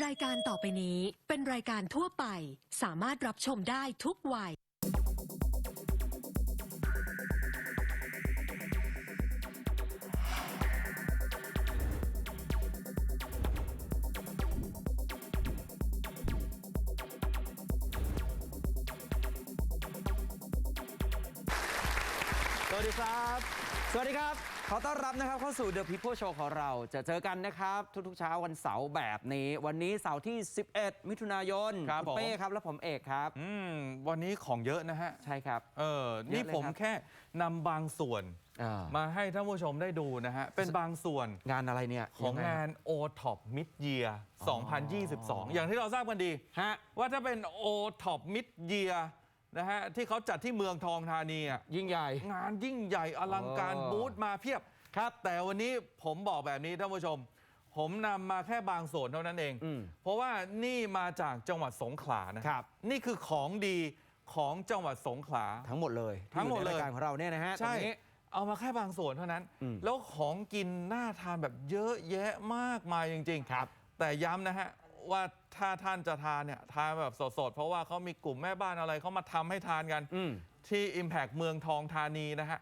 รายการต่อไปนี้เป็นรายการทั่วไป สามารถรับชมได้ทุกวัย สวัสดีครับ สวัสดีครับ ขอต้อนรับนะครับเข้าสู่ The People Show ของเรา จะเจอกันนะครับ ทุกๆเช้าวันเสาร์แบบนี้ วันนี้เสาร์ที่ 11 มิถุนายนครับณผม เป้ครับ และผมเอกครับ อืมวันนี้ของเยอะนะฮะ ใช่ครับ เออ เยนี่อะเลยผมครับแค่นำบางส่วนอ่ามาให้ท่านผู้ชมได้ดูนะฮะ เป็นบางส่วนงานอะไรเนี่ยของยัไงาน o t o p Mid Year 2022 อย่างที่เราทราบกันดี ฮะ ว่าถ้าเป็น o t o p Mid Year นะฮะที่เขาจัดที่เมืองทองธานีอะยิ่งใหญ่ งานยิ่งใหญ่อลังการอ๋อ บูธมาเพียบครับ แต่วันนี้ผมบอกแบบนี้ท่านผู้ชม ผมนำมาแค่บางส่วนเท่านั้นเอง อืม เพราะว่านี่มาจากจังหวัดสงขลานะครับ นี่คือของดีของจังหวัดสงขลา ทั้งหมดเลยทั้งหมดเลย ที่อในรายการของเราเนี่ยนะฮะใช่ตรงนี้ เอามาแค่บางส่วนเท่านั้น อืมแล้วของกินน่าทานแบบเยอะแยะมากมายจริงๆครับ แต่ย้ำนะฮะ ว่าถ้าท่านจะทานเนี่ยทานแบบสดๆ เพราะว่าเขามีกลุ่มแม่บ้านอะไรเขามาทำให้ทานกันอืม ที่ Impact เมืองทองธานีนะฮะ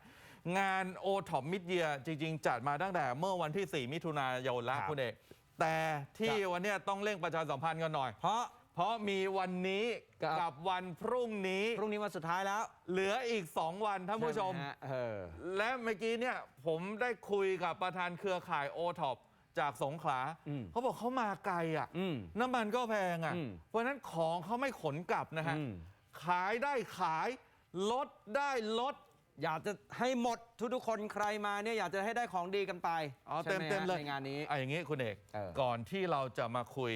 งาน o t o p Mid Year จริง ๆ จัดมาตั้งแต่เมื่อวันที่ 4 มิถุนายนแล้วครับ คุณเอกแต่ที่ครับวันเนี้ยต้องเร่งประชาสัมพันธ์กันหน่อย เพราะ เพราะมีวันนี้ครับ กับวันพรุ่งนี้ พรุ่งนี้วันสุดท้ายแล้วเหลืออีก 2 วันท่านผู้ชม ใไหฮะเออ และเมื่อกี้เนี่ยผมได้คุยกับประธานเครือข่ายโอท็อป จากสงขลาอืมเขาบอกเขามาไกลอะ อืม น้ำมันก็แพงอะ อืม เพราะฉะนั้นของเขาไม่ขนกลับนะฮะ อืมขายได้ขาย ลดได้ลด อยากจะให้หมดทุกๆคนใครมาเนี่ยอยากจะให้ได้ของดีกันไปเอาใช่เต็มไหเต็มฮะเลยในงานนี้ อะอย่างนี้คุณเอก เออก่อนที่เราจะมาคุย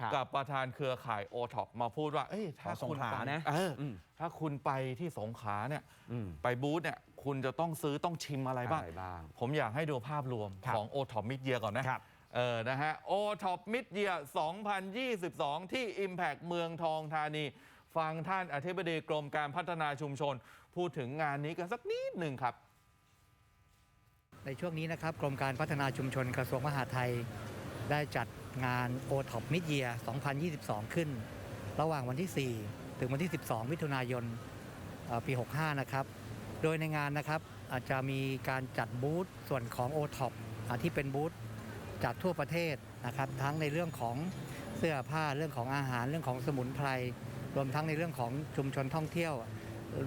ครับกับประธานเครือข่ายโอท็อปมาพูดว่า เอ้ยถ้าของสงคุณขลาไปนะเอออม ถ้าคุณไปที่สงขลาเนี่ย อืม ไปบูธเนี่ย คุณจะต้องซื้อต้องชิมอะไรบ้าง อะไรบ้าง ผมอยากให้ดูภาพรวมครับของ o t o p Mid Year ก่อนนะ ครับ เออ นะฮะ o t o p Mid Year 2022 ที่ Impact เมืองทองธานี ฟังท่านอธิบดีกรมการพัฒนาชุมชน พูดถึงงานนี้กันสักนิดหนึ่งครับ ในช่วงนี้นะครับกรมการพัฒนาชุมชนกระทรวงมหาดไทย ได้จัดงาน o t o p Mid Year 2022 ขึ้น ระหว่างวันที่ 4 ถึงวันที่ 12 มิถุนายนเอ่อปี 65 นะครับ โดยในงานนะครับอาจจะมีการจัดบูธส่วนของ o t o p อ่าที่เป็นบูธจากทั่วประเทศนะครับทั้งในเรื่องของเสื้อผ้าเรื่องของอาหารเรื่องของสมุนไพรรวมทั้งในเรื่องของชุมชนท่องเที่ยว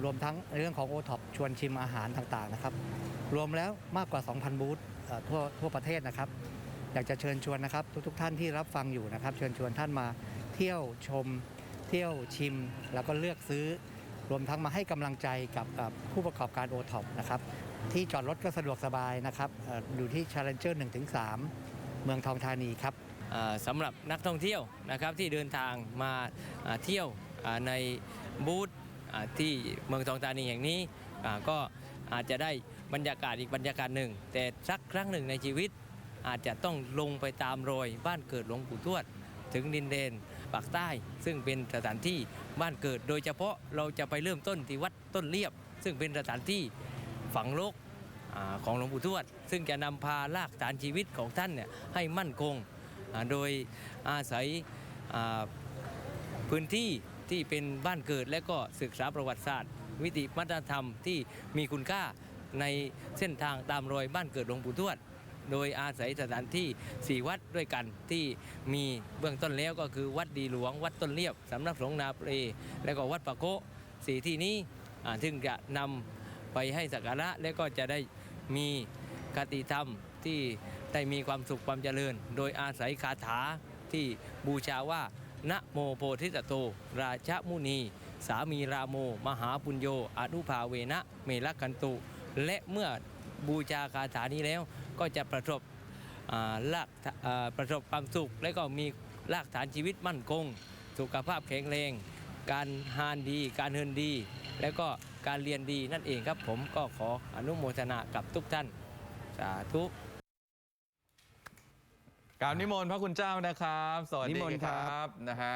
รวมทั้งในเรื่องของ o t o p ชวนชิมอาหารต่างๆนะครับ รวมแล้วมากกว่า 2,000 บูธทั่วทั่วประเทศนะครับ อยากจะเชิญชวนนะครับ ทุกๆท่านที่รับฟังอยู่นะครับ เชิญชวนท่านมาเที่ยวชม เที่ยวชิม แล้วก็เลือกซื้อ รวมทั้งมาให้กำลังใจกับผู้ประกอบการโอท็อปนะครับที่จอดรถก็สะดวกสบายนะครับอยู่ที่ Challenger 1-3 เมืองทองธานีครับสำหรับนักท่องเที่ยวนะครับที่เดินทางมาเที่ยวในบูธที่เมืองทองธานีแห่งนี้ก็อาจจะได้บรรยากาศอีกบรรยากาศหนึ่ง แต่สักครั้งหนึ่งในชีวิต อาจจะต้องลงไปตามรอยบ้านเกิดหลวงปู่ทวด ถึงดินแดน ปากใต้ ซึ่งเป็นสถานที่บ้านเกิด โดยเฉพาะเราจะไปเริ่มต้นที่วัดต้นเลียบ ซึ่งเป็นสถานที่ฝังโลกอของหลวงปู่ทวด ซึ่งจะนำพารากฐานชีวิตของท่านเนี่ยให้มั่นคง โดยอาศัยพื้นที่ที่เป็นบ้านเกิดและก็ศึกษาประวัติศาสตร์ วิถีวัฒนธรรมที่มีคุณค่าในเส้นทางตามรอยบ้านเกิดหลวงปู่ทวด โดยอาศัยสถานที่สี่วัดด้วยกันที่มีเบื้องต้นแล้วก็คือวัดดีหลวง วัดต้นเลียบสำนักสงฆ์นาเปรและก็วัดปะโกสี่ที่นี้ซึ่งจะนำไปให้สักการะและก็จะได้มีคติธรรมที่ได้มีความสุขความเจริญ โดยอาศัยคาถาที่บูชาว่านะโมโพธิสัตโตราชมุนี สามีราโม มหาปุญโยอนุภาเวนะ เมลกันตุ และเมื่อบูชาคาถานี้แล้วก็จะประสบอ่าลากอ่าประสบความสุข และก็มีรากฐานชีวิตมั่นคง สุขภาพแข็งแรง การหานดี การเฮินดี แล้วก็การเรียนดีนั่นเองครับผมก็ขออนุโมทนากับทุกท่าน สาธุกราบนิมนต์พระคุณเจ้านะครับ สวัสนิดีมนต์คครัรับบนะฮะ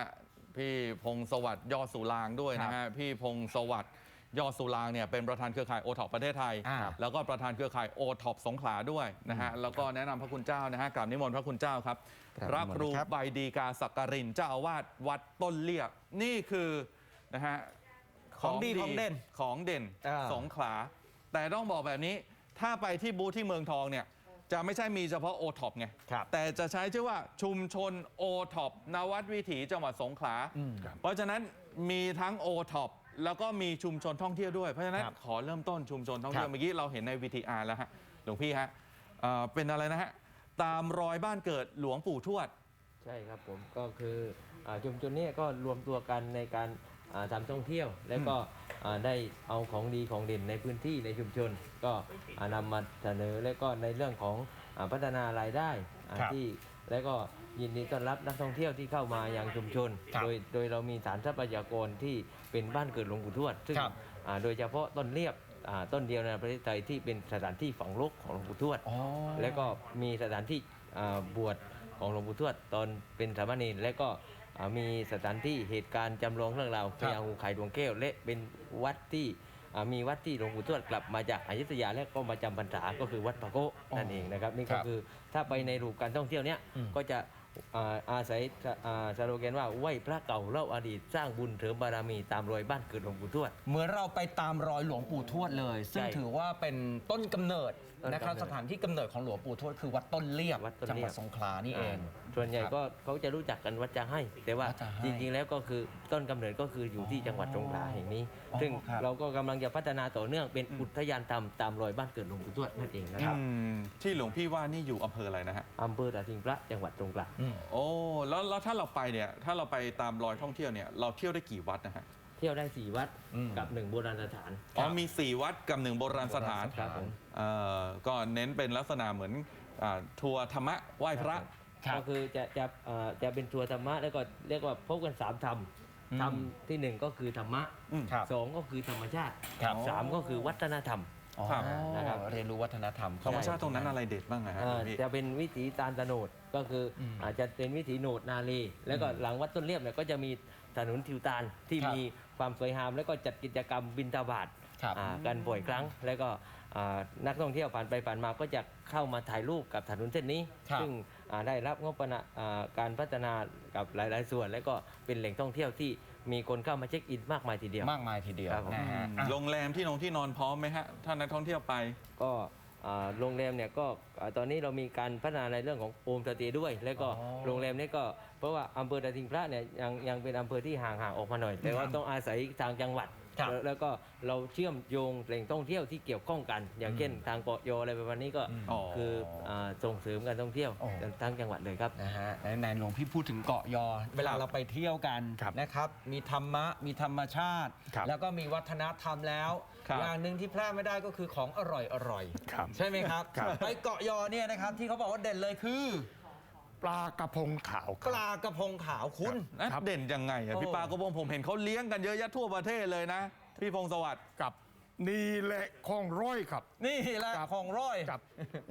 พี่พงศวัสดิ์ยอดสุรางค์ด้วยนะฮะพี่พงศวัสดิ์ ยอดสุรางเนี่ยเป็นประธานเครือข่ายโอท็อปประเทศไทย อ่าแล้วก็ประธานเครือข่ายโอท็อปสงขลาด้วยนะฮะแล้วก็แนะนำพระคุณเจ้านะฮะกราบนิมนต์พระคุณเจ้าครับกราบพระนิมนต์ครูครับ ใบดีกาสักการินเจ้าอาวาสวัดต้นเลียบนี่คือนะฮะ ของดีของเด่นของเด่นอ่า สงขลา แต่ต้องบอกแบบนี้ ถ้าไปที่บูธที่เมืองทองเนี่ย จะไม่ใช่มีเฉพาะโอท็อปไง ครับ แต่จะใช้ชื่อว่าชุมชนโอท็อปนวัดวิถีจังหวัดสงขลาเพราะฉะนั้นมีทั้งโอท็อป แล้วก็มีชุมชนท่องเที่ยวด้วย เพราะฉะนั้นครับ ขอเริ่มต้นชุมชนท่องเที่ยครัวบเมื่อกี้เราเห็นใน VTR แล้วฮะหลวงพี่ฮะเอ่อเป็นอะไรนะฮะตามรอยบ้านเกิดหลวงปู่ทวด ใช่ครับผมก็คืออาชุมชนเนี้ก็รวมตัวกันในการอ่าทำท่องเที่ยว แล้วก็อ่าได้เอาของดีของเด่นในพื้นที่ในชุมชน ก็อ่านำมาเสนอแล้วก็ในเรื่องของอาพัฒนารายได้อ่าครับ ที่แล้วก็ ยินดีต้อนรับนักท่องเที่ยวที่เข้ามายังชุมชน ครับโดยโดยเรามีฐานทรัพยากรที่เป็นบ้านเกิดหลวงปู่ทวด ซึ่งครับ อ่าโดยเฉพาะต้นเรียบอ่าต้นเดียวในประเทศไทยที่เป็นสถานที่ฝังลูกของหลวงปู่ทวด อ๋อ แล้วก็มีสถานที่อ่าบวชของหลวงปู่ทวดตอนเป็นสามเณรและก็อ่ามีสถานที่เหตุการณ์จำลองเรื่องราวพญางูไข่ดวงแก้วและเป็นวัดที่อ่ามีวัดที่หลวงปู่ทวดกลับมาจากอยุธยาและก็มาจำพรรษาก็คือวัดพระโกะนั่นเองนะครับนี่ครัก็บคือถ้าไปในรูปการท่องเที่ยวเนี้ยอืมก็จะ อ่าอาศัยอ่าสโลแกนว่าไหวพระเก่าเล่าอดีตสร้างบุญเสริมบารมีตามรอยบ้านเกิดหลวงปู่ทวด เหมือนเราไปตามรอยหลวงปู่ทวดเลย ซึ่งใช่ถือว่าเป็นต้นกำเนิดต้นกำเนิดนะครับสถานที่กำเนิดของหลวงปู่ทวดคือวัดต้นเลียบวัดต้นจังหเลีวัยดบสงขลานี่เองอ่า ส่วนใหญ่ครับก็เขาจะรู้จักกันวัดจาให้ แต่ว่าวัดจาให้จริงๆแล้วก็คือต้นกำเนิดก็คืออยู่ที่จังหวัดสงขลาแห่งนี้ อ๋อซึ่งครับ เราก็กำลังจะพัฒนาต่อเนื่องเป็นอุทยานธรรมตามรอยบ้านเกิดหลวงปู่ทวดนั่นเองนะครับอืมที่หลวงพี่ว่านี่อยู่อำเภออะไรนะฮะ อำเภอตาทิงพระจังหวัดสงขลาอืมโอ้แล้วแล้วถ้าเราไปเนี่ยถ้าเราไปตามรอยท่องเที่ยวเนี่ยเราเที่ยวได้กี่วัดนะฮะเที่ยวได้สี่วัดอืม กับหนึ่งโบราณสถานอ๋อมี 4 วัดกับหนึ่งโบราณสถานครับผม เอ่อก็เน้นเป็นลักษณะเหมือนอ่าทัวร์ธรรมะไหว้พระครับ ก็คือจะจะเอ่อจะเป็นทัวร์ธรรมะแล้วก็เรียกว่าพบกันสามธรรมอืมธรรมที่หนึ่งก็คือธรรมะอืมครับสองก็คือธรรมชาติครับสามก็คือวัฒนธรรมอ๋อครับนะครับเรียนรู้วัฒนธรรมธรรมชาติตรงนั้นอะไรเด็ดบ้างอะฮะหลอ่าวงพี่จะเป็นวิถีตาลตะโนดก็คืออมอาจจะเป็นวิถีโหนดนาลีแล้วก็หลังวัดต้นเรียบเนี่ยก็จะมีถนนทิวตาลที่ครับมีความสวยงาม แล้วก็จัดกิจกรรมบินทบาทครับอ่ากันบ่อยครั้ง แล้วก็อ่านักท่องเที่ยวผ่านไปผ่านมาก็จะเข้ามาถ่ายรูปกับถนนเส้นนี้ครับซึ่งอ่า ได้รับงบประมาณอ่าการพัฒนากับหลาย ๆ ส่วน แล้วก็เป็นแหล่งท่องเที่ยวที่มีคนเข้ามาเช็คอินมากมายทีเดียวมากมายทีเดียวครับผมนะฮะอะ โรงแรมที่นงที่นอนพร้อมไหมฮะถ้านักท่องเที่ยวไป ก็อ่าโรงแรมเนี่ยก็อ่าตอนนี้เรามีการพัฒนาในเรื่องของโอมสเตย์ด้วย แล้วก็อ๋อ โรงแรมนี่ก็ เพราะว่าอำเภอตะทิงพระเนี่ยยังยังเป็นอำเภอที่ห่างๆออกมาหน่อย แต่ว่าต้องอาศัยทางจังหวัด ครับแล้วแล้วก็เราเชื่อมโยงแหล่งท่องเที่ยวที่เกี่ยวข้องกัน อย่างเช่นทางเกาะโยอะไรประมาณนี้ก็อ๋อคืออาส่งเสริมการท่องเที่ยวอ๋อ ทั้งจังหวัดเลยครับ นะฮะไหนๆหลวงพี่พูดถึงเกาะยอ เวลาเราไปเที่ยวกันครับนะครับ มีธรรมะ มีธรรมชาติ ครับแล้วก็มีวัฒนธรรมแล้ว ครับ อย่างหนึ่งที่พลาดไม่ได้ก็คือของอร่อยอร่อยครับ ใช่ไหมครับ ครับ ไปเกาะยอเนี่ยนะครับที่เขาบอกว่าเด่นเลยคือ ปลากระพงขาวคปรับ ลากระพงขาวคุณ นะครับเด่นยังไงอะพี่โอ้ปากระพงผมเห็นเขาเลี้ยงกันเยอะแยะทั่วประเทศเลยนะ พี่พงศวัสดิ์ กับนี่แหละของร้อยครับ นี่แหละครับ ของร้อยกับ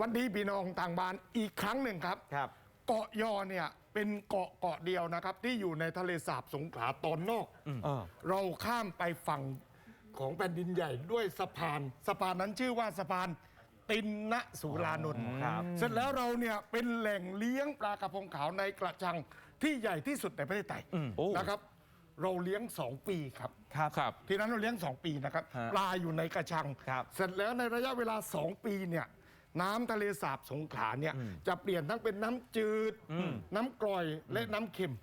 วันนี้พี่น้องต่างบ้านอีกครั้งหนึ่งครับ ครับ เกาะยอเนี่ยเป็นเกาะเกาะเดียวนะครับ ที่อยู่ในทะเลสาบสงขลาตอนนอก เออ เราข้ามไปฝั่งของแผ่นดินใหญ่ด้วยสะพาน สะพานนั้นชื่อว่าสะพาน ตินนะสุรานนท์ครับเสร็จแล้วเราเนี่ยเป็นแหล่งเลี้ยงปลากระพงขาวในกระชังที่ใหญ่ที่สุดในประเทศไทยโอ้ นะครับ เราเลี้ยง 2 ปีครับ ครับครับ ทีนั้นเราเลี้ยง 2 ปีนะครับ ฮะปลาอยู่ในกระชัง ครับเสร็จแล้วในระยะเวลา 2 ปีเนี่ยน้ำทะเลสาบสงขลาเนี่ยจะเปลี่ยนทั้งเป็นน้ำจืด น้ำกร่อยและน้ำเค็ม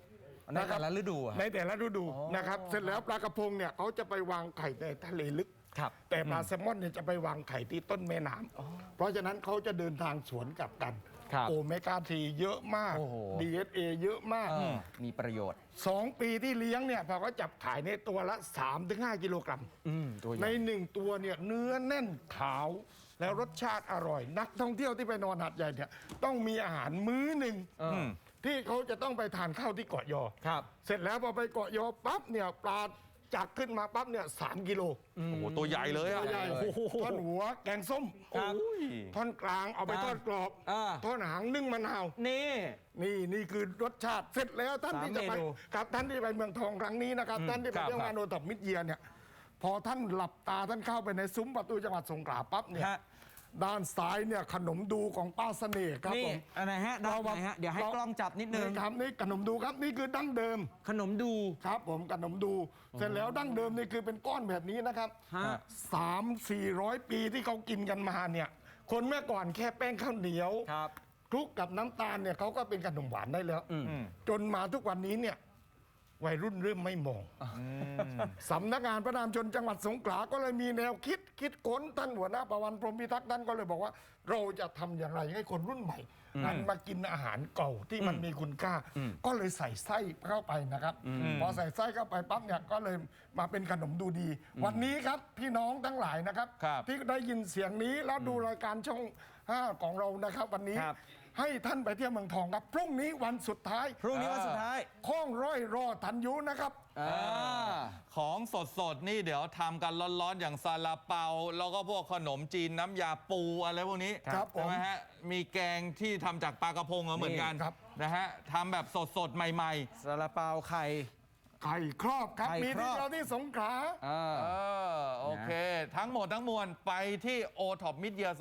ในแต่ละฤดูอะในแต่ละฤดูอ๋อนะครับ เสร็จแล้วปลากระพงเนี่ยเขาจะไปวางไข่ในทะเลลึก ครับแต่ปลาแซลมอนเนี่ยจะไปวางไข่ที่ต้นแม่น้ำเพราะฉะนั้นเขาจะเดินทางสวนกลับกัน ครับโอเมก้าทีเยอะมาก โอ้โห DHA เยอะมาก เออมีประโยชน์ สองปีที่เลี้ยงเนี่ยพอเขาจับขายในตัวละ 3-5 กิโลกรัม อืมตัวใหในญ่หนึ่งตัวเนี่ยเนื้อแน่นขาวแล้วรสชาติอร่อย นักท่องเที่ยวที่ไปนอนหาดใหญ่เนี่ยต้องมีอาหารมื้อหนึ่งเออที่เขาจะต้องไปทานข้าวที่เกาะยอ ครับ เสร็จแล้วพอไปเกาะยอปั๊บเนี่ยปลา จักขึ้นมาปั๊บเนี่ยสามกิโลโอ้โหตัวใหญ่เลยอะตัวใหญ่โอ้โหท่อนหัวแกงส้มครับโอ้ยท่อนกลางเอาไปครับทอดกรอบอ่า ท่อนหางนึ่งมะนาว นี่ นี่นี่คือรสชาติเสร็จแล้วท่านสามที่จะไปเมนูครับท่านที่ไปเมืองทองครั้งนี้นะครับ ท่านที่ไปครับเที่ยวครังาบนโอท็อปมิดเยียเนี่ย พอท่านหลับตาท่านเข้าไปในซุ้มประตูจังหวัดสงขลาปั๊บเนี่ยฮะ ด้านซ้ายเนี่ยขนมดูของป้าเสน่ห์ครับนี่ผมอะไรฮะด้านไหนฮะเดี๋ยวให้กล้องจับนิดนึง ครับนี่ขนมดูครับนี่คือดั้งเดิม ขนมดู ครับผมขนมดู เสร็จแล้วดั้งเดิมนี่คือเป็นก้อนแบบนี้นะครับฮะ สามสี่ร้อยปีที่เขากินกันมาเนี่ย คนเมื่อก่อนแค่แป้งข้าวเหนียว ครับ คลุกกับน้ำตาลเนี่ยเขาก็เป็นขนมหวานได้แล้วอืมจนมาทุกวันนี้เนี่ย วัยรุ่นเริ่มไม่มอง สำนักงานพระนามชนจังหวัดสงขลาก็เลยมีแนวคิดคิดค้นท่านหัวหน้าประวันพรหมพิทักษ์ท่านก็เลยบอกว่า เราจะทำอย่างไรให้คนรุ่นใหม่หันมากินอาหารเก่าที่มันมีคุณค่า ก็เลยใส่ไส้เข้าไปนะครับพอใส่ไส้เข้าไปปั๊บเนี่ยก็เลยมาเป็นขนมดูดี วันนี้ครับพี่น้องทั้งหลายนะครับ ครับ ที่ได้ยินเสียงนี้แล้วดูรายการช่อง 5 ของเรานะครับ วันนี้ ครับ ให้ท่านไปเที่ยวเมืองทองครับ พรุ่งนี้วันสุดท้ายพรุ่งนี้วันสุดท้าย ข้องร้อยรอทันยุนะครับ อ่าของสดๆ นี่เดี๋ยวทำกันร้อนๆ อย่างซาลาเปา แล้วก็พวกขนมจีนน้ำยาปูอะไรพวกนี้ครับผมใช่ไหมฮะ มีแกงที่ทำจากปลากระพงเหมือนกันนี่ครับ นะฮะทำแบบสดๆ ใหม่ ซาลาเปาไข่ ไข่ครอบครับ ไข่มีครที่อบเราที่สงขลา อ่า ๆ เออโอ เค ทั้งหมดทั้งมวลไปที่ o t o p Mid Year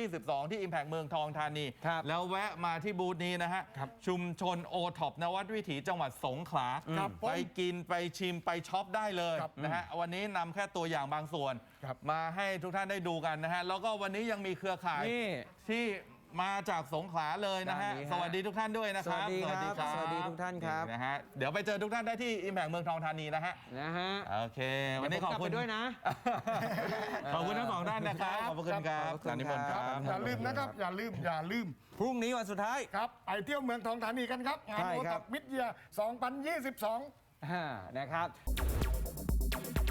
2022 ที่ Impact เมืองทองธานี ครับแล้วแวะมาที่บูธนี้นะฮะ ครับชุมชน o t o p นวัดวิถีจังหวัดสงขลา ครับผมไปกินไปชิมไปช็อปได้เลยครับนะฮะ วันนี้นำแค่ตัวอย่างบางส่วน ครับ มาให้ทุกท่านได้ดูกันนะฮะ แล้วก็วันนี้ยังมีเครือข่ายนี่ ที่ มาจากสงขลาเลยนะฮะ ด้านนี้ฮะสวัสดีทุกท่านด้วยนะสควัสรับดีครับสวัสดีทุกท่านครับ นะฮะเดี๋ยวไปเจอทุกท่านได้ที่ Impact เมืองทองธานีนะฮะนะฮะโอเค วันนี้เดี๋ขยอบผมกลัคุณไปด้วยนะ ขอบคุณทั้งสองท่านนะครับขอบคุณครับขอบคุณครับสานิมนต์ครับ อย่าลืมนะครับ อย่าลืมอย่าลืมพรุ่งนี้วันสุดท้าย ครับไปเที่ยวเมืองทองธานีกันครับงานใช่โอครัท็อบปมิดเยีย2022อ่านะครับ